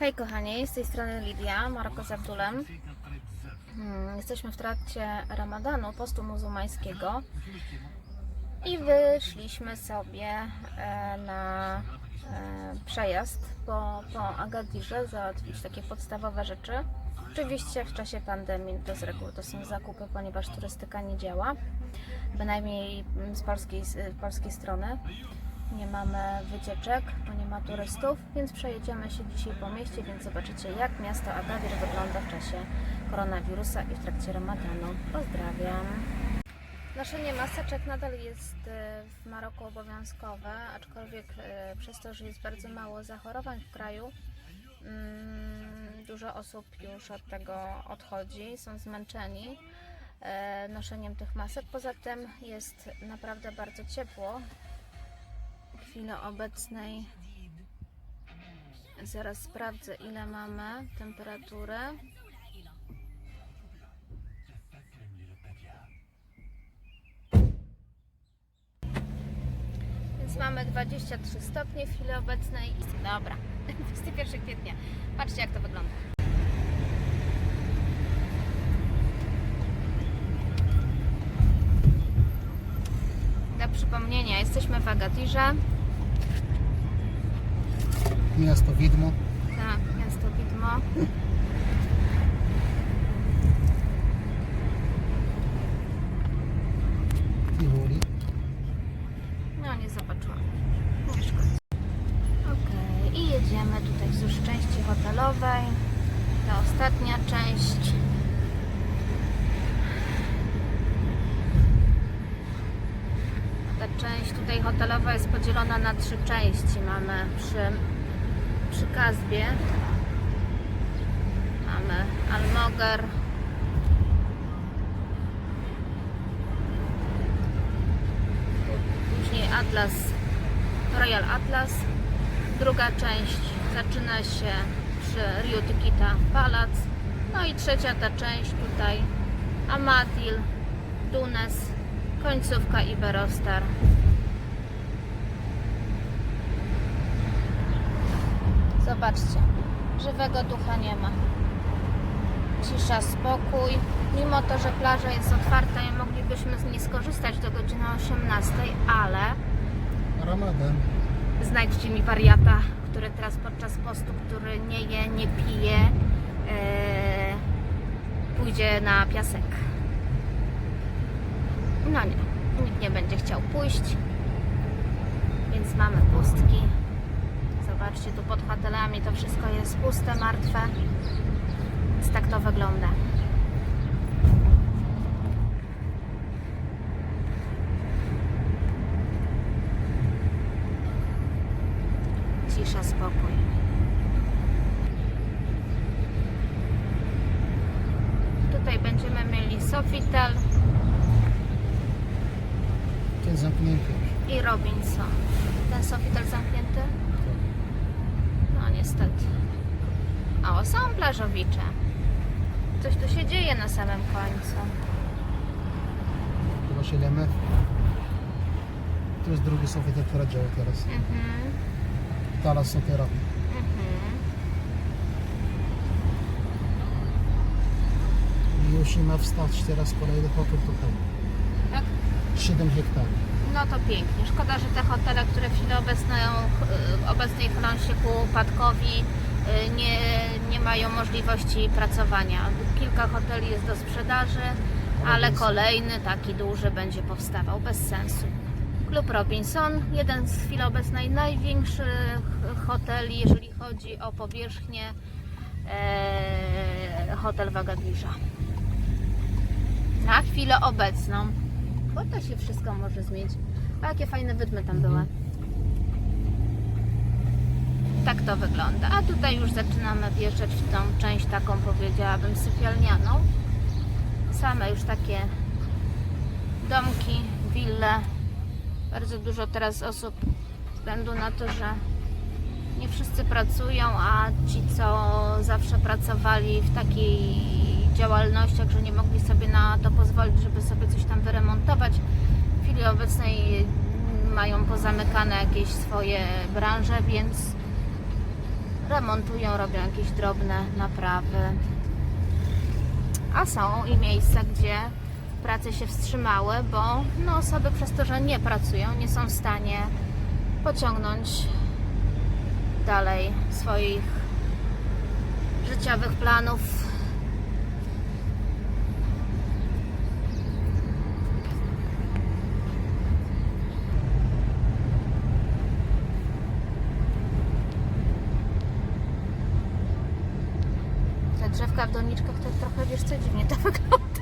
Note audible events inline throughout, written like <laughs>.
Hej kochani, z tej strony Lidia, Maroko z Abdulem. Hmm, Jesteśmy w trakcie ramadanu, postu muzułmańskiego i wyszliśmy sobie e, na e, przejazd po, po Agadirze, załatwić takie podstawowe rzeczy. Oczywiście w czasie pandemii to z reguły to są zakupy, ponieważ turystyka nie działa, bynajmniej z polskiej, z polskiej strony. Nie mamy wycieczek, bo nie ma turystów, więc przejedziemy się dzisiaj po mieście, więc zobaczycie jak miasto Agadir wygląda w czasie koronawirusa i w trakcie ramadanu. Pozdrawiam. Noszenie maseczek nadal jest e, w Maroku obowiązkowe, aczkolwiek e, przez to, że jest bardzo mało zachorowań w kraju, mm, dużo osób już od tego odchodzi, są zmęczeni e, noszeniem tych masek. Poza tym jest naprawdę bardzo ciepło. Chwili obecnej zaraz sprawdzę ile mamy temperaturę. Więc mamy 23 stopnie w chwili obecnej. Dobra, <laughs> 21 kwietnia. Patrzcie jak to wygląda. Przypomnienia, jesteśmy w Agadirze. Miasto widmo. Tak, miasto widmo. i góry. No nie zobaczyłam. Okej, i jedziemy tutaj wzdłuż części hotelowej. Ta ostatnia część. Ta część tutaj hotelowa jest podzielona na trzy części. Mamy przy, przy Kazbie. Mamy Almoger. Później Atlas, Royal Atlas. Druga część zaczyna się przy Rio Tikita Palace. No i trzecia ta część tutaj Amatil, Dunes, końcówka Iberostar. Zobaczcie, żywego ducha nie ma. Cisza, spokój. Mimo to, że plaża jest otwarta i moglibyśmy z niej skorzystać do godziny 18, ale Ramadan. znajdźcie mi wariata, który teraz podczas postu, który nie je, nie pije, e, pójdzie na piasek. No nie, nikt nie będzie chciał pójść, więc mamy pustki. Zobaczcie, tu pod hotelami to wszystko jest puste, martwe. Więc tak to wygląda. Cisza, spokój. Tutaj będziemy mieli Sofitel Ten zamknięty i Robinson. Ten Sofitel zamknięty? No niestety. O, są plażowicze. Coś tu się dzieje na samym końcu. Tu właśnie LMF. To jest drugi sofitel, która działa teraz. Mhm. Talas Sotera. Mhm. I już nie ma wstać teraz kolejny hotel tutaj. Tak? 7 hektarów. No to pięknie. Szkoda, że te hotele, które w chwili obecnej, obecnej chylą się ku upadkowi, y, nie, nie mają możliwości pracowania. Kilka hoteli jest do sprzedaży, ale kolejny taki duży będzie powstawał bez sensu. Klub Robinson, jeden z chwili obecnej największych hoteli, jeżeli chodzi o powierzchnię, e, hotel w Agadirze. Na chwilę obecną. Bo to się wszystko może zmienić. A jakie fajne wydmy tam były. Tak to wygląda. A tutaj już zaczynamy wjeżdżać w tą część taką powiedziałabym sypialnianą. Same już takie domki, wille. Bardzo dużo teraz osób względu na to, że nie wszyscy pracują, a ci, co zawsze pracowali w takiej działalnościach, że nie mogli sobie na to pozwolić, żeby sobie coś tam wyremontować, w chwili obecnej mają pozamykane jakieś swoje branże, więc remontują, robią jakieś drobne naprawy. A są i miejsca, gdzie prace się wstrzymały, bo no, osoby przez to, że nie pracują, nie są w stanie pociągnąć dalej swoich życiowych planów. W doniczkach to trochę, wiesz co, dziwnie to <laughs> wygląda.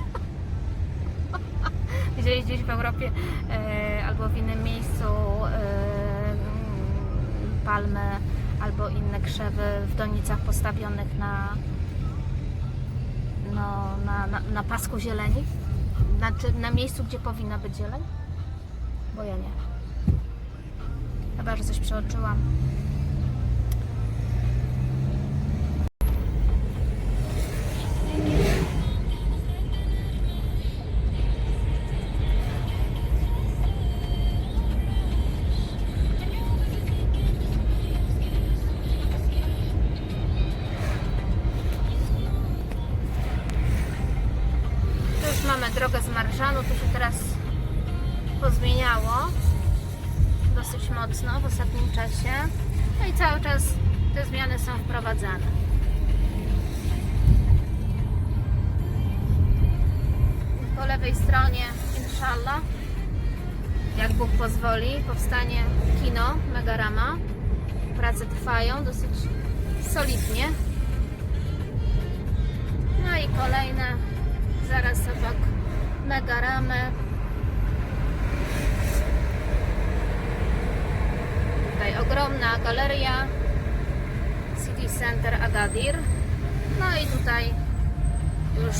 Gdzieś gdzieś w Europie e, albo w innym miejscu e, palmy albo inne krzewy w donicach postawionych na, no, na, na, na pasku zieleni? Na miejscu, gdzie powinna być zieleń? Bo ja nie. Chyba, że coś przeoczyłam. Z Marżanu, tu się teraz pozmieniało dosyć mocno w ostatnim czasie. No i cały czas te zmiany są wprowadzane. Po lewej stronie, inshallah, jak Bóg pozwoli, powstanie kino Megarama. Prace trwają dosyć solidnie. No i kolejne zaraz obok mega ramy. Tutaj ogromna galeria City Center Agadir. No i tutaj już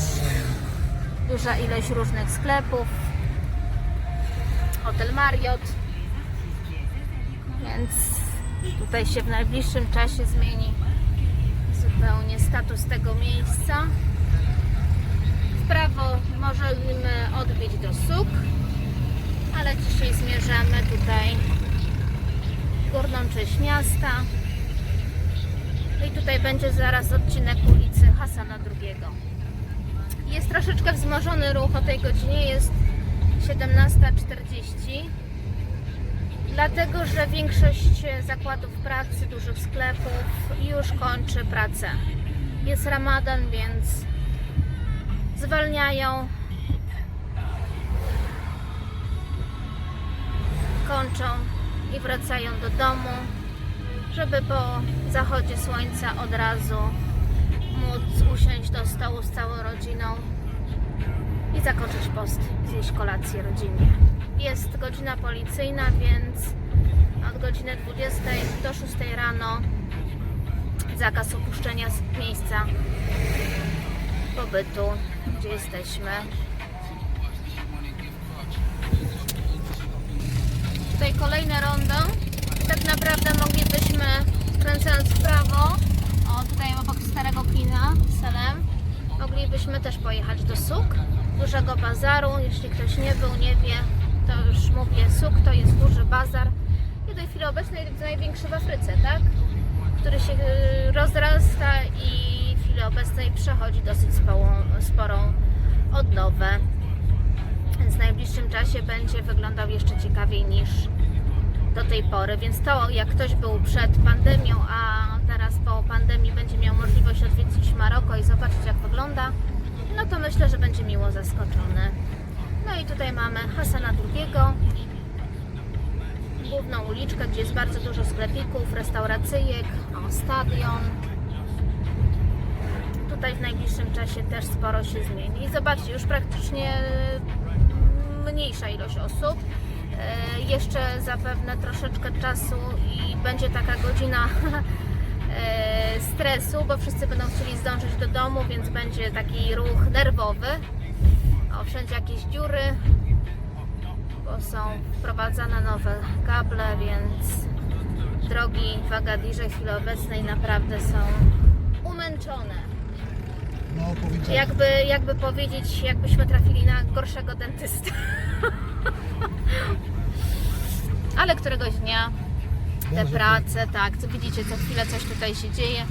duża ilość różnych sklepów. Hotel Marriott. Więc tutaj się w najbliższym czasie zmieni zupełnie status tego miejsca prawo możemy odbić do Suk, ale dzisiaj zmierzamy tutaj górną część miasta. No I tutaj będzie zaraz odcinek ulicy Hasana II. Jest troszeczkę wzmożony ruch o tej godzinie, jest 17.40. Dlatego, że większość zakładów pracy, dużych sklepów już kończy pracę. Jest ramadan, więc zwalniają, kończą i wracają do domu, żeby po zachodzie słońca od razu móc usiąść do stołu z całą rodziną i zakończyć post, zjeść kolację rodzinnie. Jest godzina policyjna, więc od godziny 20 do 6 rano zakaz opuszczenia miejsca pobytu, gdzie jesteśmy. Tutaj kolejne rondo. Tak naprawdę moglibyśmy, kręcąc w prawo, o tutaj obok starego kina, Selem, moglibyśmy też pojechać do Suk, dużego bazaru. Jeśli ktoś nie był, nie wie, to już mówię, Suk to jest duży bazar i do chwili obecnej największy w Afryce, tak? który się y, rozrasta i chwili obecnej przechodzi dosyć sporą, sporą odnowę. Więc w najbliższym czasie będzie wyglądał jeszcze ciekawiej niż do tej pory. Więc to, jak ktoś był przed pandemią, a teraz po pandemii będzie miał możliwość odwiedzić Maroko i zobaczyć, jak wygląda, no to myślę, że będzie miło zaskoczony. No i tutaj mamy Hasana II, główną uliczkę, gdzie jest bardzo dużo sklepików, restauracyjek, stadion. Tutaj w najbliższym czasie też sporo się zmieni. I zobaczcie, już praktycznie mniejsza ilość osób. E, Jeszcze zapewne troszeczkę czasu i będzie taka godzina <laughs> e, stresu, bo wszyscy będą chcieli zdążyć do domu, więc będzie taki ruch nerwowy. O, wszędzie jakieś dziury, bo są wprowadzane nowe kable, więc drogi w Agadirze w chwili obecnej naprawdę są umęczone. No powiedziałem. Jakby, jakby powiedzieć, jakbyśmy trafili na gorszego dentystę. <laughs> Ale któregoś dnia te prace, tak, co widzicie, co chwilę coś tutaj się dzieje,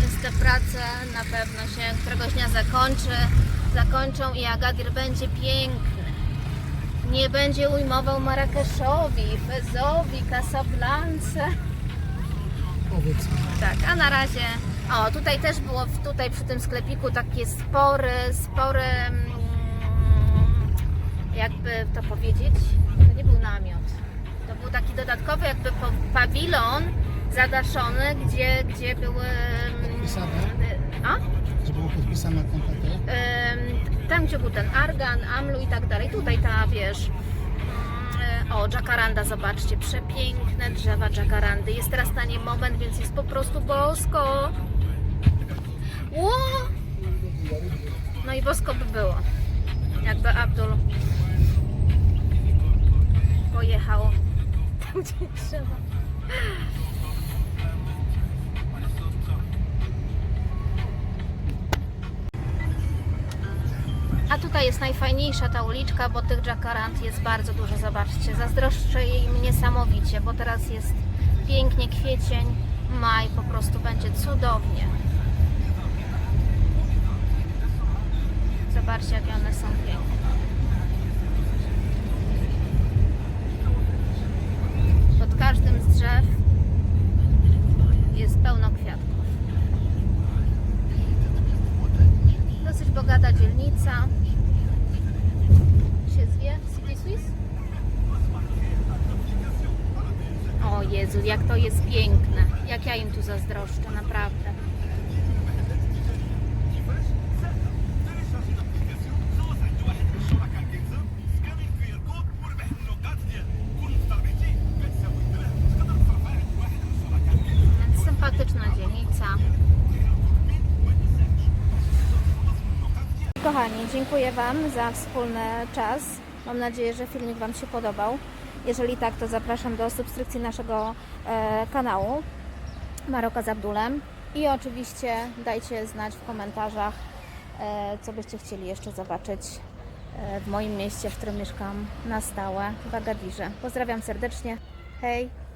więc te prace na pewno się któregoś dnia zakończy, zakończą i Agadir będzie piękny. Nie będzie ujmował Marrakeszowi, Fezowi, Casablance. Powiedz. Tak, a na razie. O, tutaj też było tutaj przy tym sklepiku takie spory, spory. mm, Jakby to powiedzieć, to nie był namiot. To był taki dodatkowy jakby pawilon zadaszony, gdzie, gdzie były. mm, Podpisane? A? Że było podpisane kontakty. Ym, tam gdzie był ten argan, amlu i tak dalej. Tutaj ta wiesz. ym, O, jacaranda, zobaczcie, przepiękne drzewa jakarandy. Jest teraz na nie moment, więc jest po prostu bosko. Ło! No i bosko by było. Jakby Abdul pojechał tam, gdzie trzeba. A tutaj jest najfajniejsza ta uliczka, bo tych jacarand jest bardzo dużo. Zobaczcie, zazdroszczę jej niesamowicie, bo teraz jest pięknie kwiecień, maj, po prostu będzie cudownie. Zobaczcie, jakie one są piękne. Pod każdym z drzew jest pełno kwiatków. Dosyć bogata dzielnica. Się zwie? City Swiss? O Jezu, jak to jest piękne. Jak ja im tu zazdroszczę, naprawdę. Kochani, dziękuję Wam za wspólny czas. Mam nadzieję, że filmik Wam się podobał. Jeżeli tak, to zapraszam do subskrypcji naszego e, kanału Maroka z Abdulem. I oczywiście dajcie znać w komentarzach, e, co byście chcieli jeszcze zobaczyć e, w moim mieście, w którym mieszkam na stałe, w Agadirze. Pozdrawiam serdecznie. Hej!